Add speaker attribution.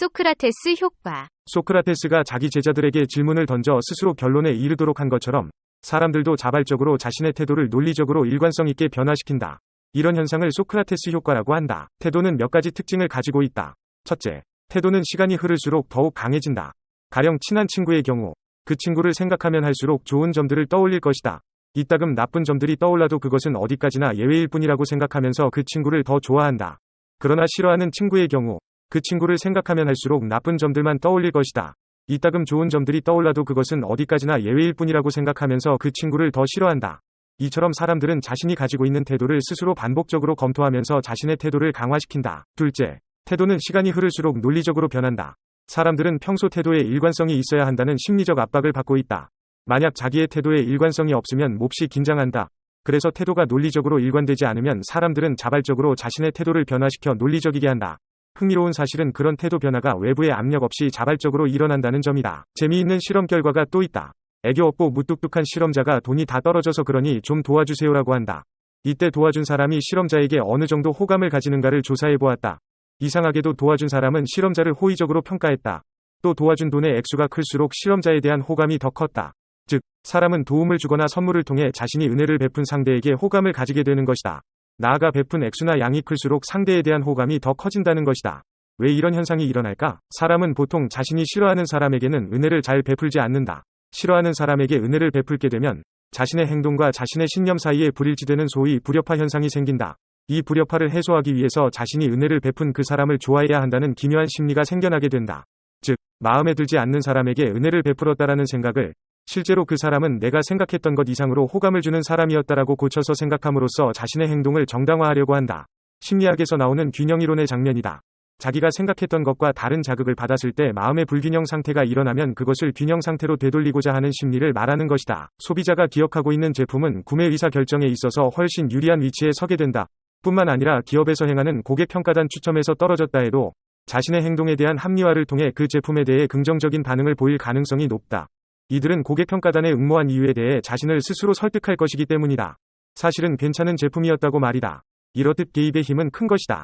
Speaker 1: 소크라테스 효과.
Speaker 2: 소크라테스가 자기 제자들에게 질문을 던져 스스로 결론에 이르도록 한 것처럼 사람들도 자발적으로 자신의 태도를 논리적으로 일관성 있게 변화시킨다. 이런 현상을 소크라테스 효과라고 한다. 태도는 몇 가지 특징을 가지고 있다. 첫째, 태도는 시간이 흐를수록 더욱 강해진다. 가령 친한 친구의 경우, 그 친구를 생각하면 할수록 좋은 점들을 떠올릴 것이다. 이따금 나쁜 점들이 떠올라도 그것은 어디까지나 예외일 뿐이라고 생각하면서 그 친구를 더 좋아한다. 그러나 싫어하는 친구의 경우, 그 친구를 생각하면 할수록 나쁜 점들만 떠올릴 것이다. 이따금 좋은 점들이 떠올라도 그것은 어디까지나 예외일 뿐이라고 생각하면서 그 친구를 더 싫어한다. 이처럼 사람들은 자신이 가지고 있는 태도를 스스로 반복적으로 검토하면서 자신의 태도를 강화시킨다. 둘째, 태도는 시간이 흐를수록 논리적으로 변한다. 사람들은 평소 태도에 일관성이 있어야 한다는 심리적 압박을 받고 있다. 만약 자기의 태도에 일관성이 없으면 몹시 긴장한다. 그래서 태도가 논리적으로 일관되지 않으면 사람들은 자발적으로 자신의 태도를 변화시켜 논리적이게 한다. 흥미로운 사실은 그런 태도 변화가 외부의 압력 없이 자발적으로 일어난다는 점이다. 재미있는 실험 결과가 또 있다. 애교 없고 무뚝뚝한 실험자가 돈이 다 떨어져서 그러니 좀 도와주세요라고 한다. 이때 도와준 사람이 실험자에게 어느 정도 호감을 가지는가를 조사해 보았다. 이상하게도 도와준 사람은 실험자를 호의적으로 평가했다. 또 도와준 돈의 액수가 클수록 실험자에 대한 호감이 더 컸다. 즉, 사람은 도움을 주거나 선물을 통해 자신이 은혜를 베푼 상대에게 호감을 가지게 되는 것이다. 나아가 베푼 액수나 양이 클수록 상대에 대한 호감이 더 커진다는 것이다. 왜 이런 현상이 일어날까? 사람은 보통 자신이 싫어하는 사람에게는 은혜를 잘 베풀지 않는다. 싫어하는 사람에게 은혜를 베풀게 되면 자신의 행동과 자신의 신념 사이에 불일치되는 소위 불협화 현상이 생긴다. 이 불협화를 해소하기 위해서 자신이 은혜를 베푼 그 사람을 좋아해야 한다는 기묘한 심리가 생겨나게 된다. 즉, 마음에 들지 않는 사람에게 은혜를 베풀었다라는 생각을 실제로 그 사람은 내가 생각했던 것 이상으로 호감을 주는 사람이었다라고 고쳐서 생각함으로써 자신의 행동을 정당화하려고 한다. 심리학에서 나오는 균형이론의 장면이다. 자기가 생각했던 것과 다른 자극을 받았을 때 마음의 불균형 상태가 일어나면 그것을 균형 상태로 되돌리고자 하는 심리를 말하는 것이다. 소비자가 기억하고 있는 제품은 구매 의사 결정에 있어서 훨씬 유리한 위치에 서게 된다. 뿐만 아니라 기업에서 행하는 고객 평가단 추첨에서 떨어졌다 해도 자신의 행동에 대한 합리화를 통해 그 제품에 대해 긍정적인 반응을 보일 가능성이 높다. 이들은 고객 평가단에 응모한 이유에 대해 자신을 스스로 설득할 것이기 때문이다. 사실은 괜찮은 제품이었다고 말이다. 이렇듯 개입의 힘은 큰 것이다.